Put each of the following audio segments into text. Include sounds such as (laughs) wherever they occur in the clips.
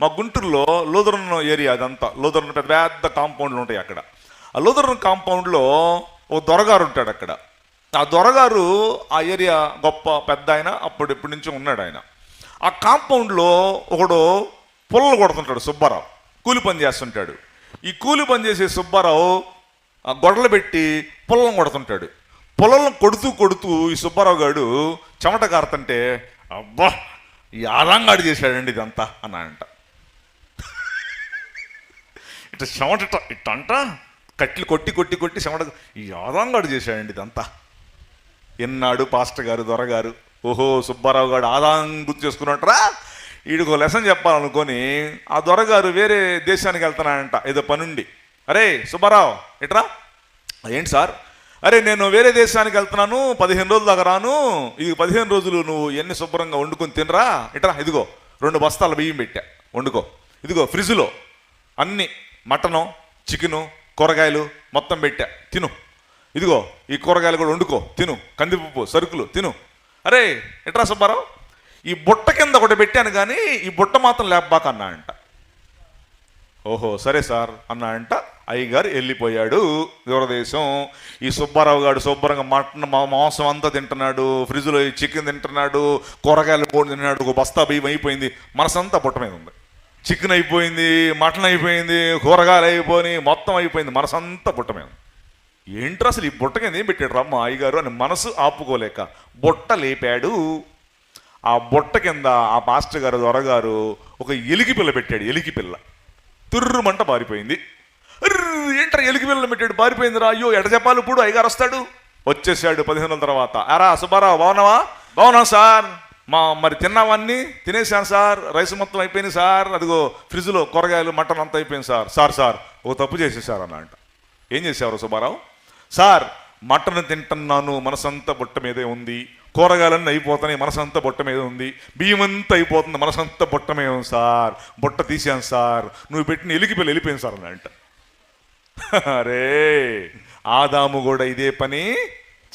మా గుంటూరులో Lutheran area అదంతా. లూదరన్ పెద్ద పెద్ద కాంపౌండ్లు ఉంటాయి అక్కడ. ఆ లూదరన్ కాంపౌండ్లో ఓ దొరగారు ఉంటాడు అక్కడ. ఆ దొరగారు ఆ ఏరియా గొప్ప పెద్ద ఆయన అప్పుడు ఎప్పటి నుంచో ఉన్నాడు ఆయన. ఆ కాంపౌండ్లో ఒకడు పుల్లలు కొడుతుంటాడు సుబ్బారావు. కూలి పని చేస్తుంటాడు. ఈ కూలి పని చేసే సుబ్బారావు ఆ గొడవలు పెట్టి పుల్లను కొడుతుంటాడు. పొలంలో కొడుతూ కొడుతూ ఈ సుబ్బారావు గారు చెమట కారుతుంటే అబ్బా ఈ ఆలంగాడు చేశాడండి ఇదంతా అన్నాడంట. ఇట్లా చెమట ఇట్ట ఇట్ట అంట కట్లు కొట్టి కొట్టి కొట్టి చెమట ఈ ఆలంగాడు చేశాడండి ఇదంతా. ఎన్నాడు పాస్టర్ గారు దొరగారు ఓహో సుబ్బారావు గారు ఆదాం గుర్తు చేసుకున్నట్రా వీడికి లెసన్ చెప్పాలనుకొని ఆ దొరగారు వేరే దేశానికి వెళ్తున్నాడంట ఏదో పనుండి. అరే సుబ్బారావు ఇట్రా ఏంటి సార్? అరే నేను వేరే దేశానికి వెళ్తున్నాను పదిహేను రోజులు దాకా రాను ఇది పదిహేను రోజులు నువ్వు ఎన్ని శుభ్రంగా వండుకొని తినరా? ఇట్రా ఇదిగో రెండు బస్తాల బియ్యం పెట్టా వండుకో. ఇదిగో ఫ్రిడ్జ్లో అన్ని మటను చికెను కూరగాయలు మొత్తం పెట్టా. తిను. ఇదిగో ఈ కూరగాయలు కూడా వండుకో. తిను. కందిపప్పు సరుకులు తిను. అరే ఎట్రా సుబ్బారావు? ఈ బుట్ట కింద ఒకటి పెట్టాను కానీ ఈ బుట్ట మాత్రం లేబ్బాక అన్నాడంట. ఓహో సరే సార్ అన్నాడంట. అయ్యగారు వెళ్ళిపోయాడు. దూరదేశం. ఈ సుబ్బారావు గారు శుభ్రంగా మటన్ మాంసం అంతా తింటున్నాడు. ఫ్రిడ్జ్లో ఈ చికెన్ తింటున్నాడు. కూరగాయలు కూడా తింటున్నాడు. ఒక బస్తా బియ్యం అయిపోయింది. మనసంతా బుట్ట మీద ఉంది. చికెన్ అయిపోయింది మటన్ అయిపోయింది కూరగాయలు అయిపోయి మొత్తం అయిపోయింది మనసంతా బుట్ట మీద. ఏంట్రా అసలు ఈ బుట్ట కింద ఏం పెట్టాడు రమ్మ అయ్యగారు అని మనసు ఆపుకోలేక బుట్ట లేపాడు. ఆ బుట్ట కింద ఆ మాస్టర్ గారు దొరగారు ఒక ఎలికి పిల్ల పెట్టాడు ఎలికి పిల్ల. తుర్రుమంట పారిపోయింది. ఏంట్రా ఎలికి పిల్ల పెట్టాడు? పారిపోయిందిరా. అయ్యో ఎట చెప్పాలి ఇప్పుడు? అయ్యగారు వస్తాడు. వచ్చేసాడు పదిహేను తర్వాత. అరా సుబ్బారావు బాగున్నావా? బాగున్నావు సార్. మా మరి తిన్నావన్నీ తినేసాను సార్. రైస్ మొత్తం అయిపోయింది సార్. అదిగో ఫ్రిడ్జ్లో కూరగాయలు మటన్ అంతా అయిపోయింది సార్. సార్ సార్ ఓ తప్పు చేసేసారు అన్న అంట ఏం చేసేవారు సుబ్బారావు? సార్ మటన్ తింటున్నాను. మనసంతా బుట్ట మీదే ఉంది. కూరగాయలన్నీ అయిపోతున్నాయి. మనసంతా బుట్ట మీద ఉంది. బియ్యం అంతా అయిపోతుంది. మనసంతా బుట్ట మీద ఉంది సార్. బుట్ట తీసాను సార్. నువ్వు పెట్టిన ఎలికిపిల్ల వెళ్ళిపోయింది సార్ అన్నంట అంట (laughs) అరే ఆదాము కూడా ఇదే పని.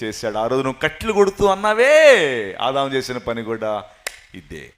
చేశాడు. ఆ రోజు నువ్వు కట్లు కొడుతూ అన్నావే ఆదాం చేసిన పని కూడా ఇదే.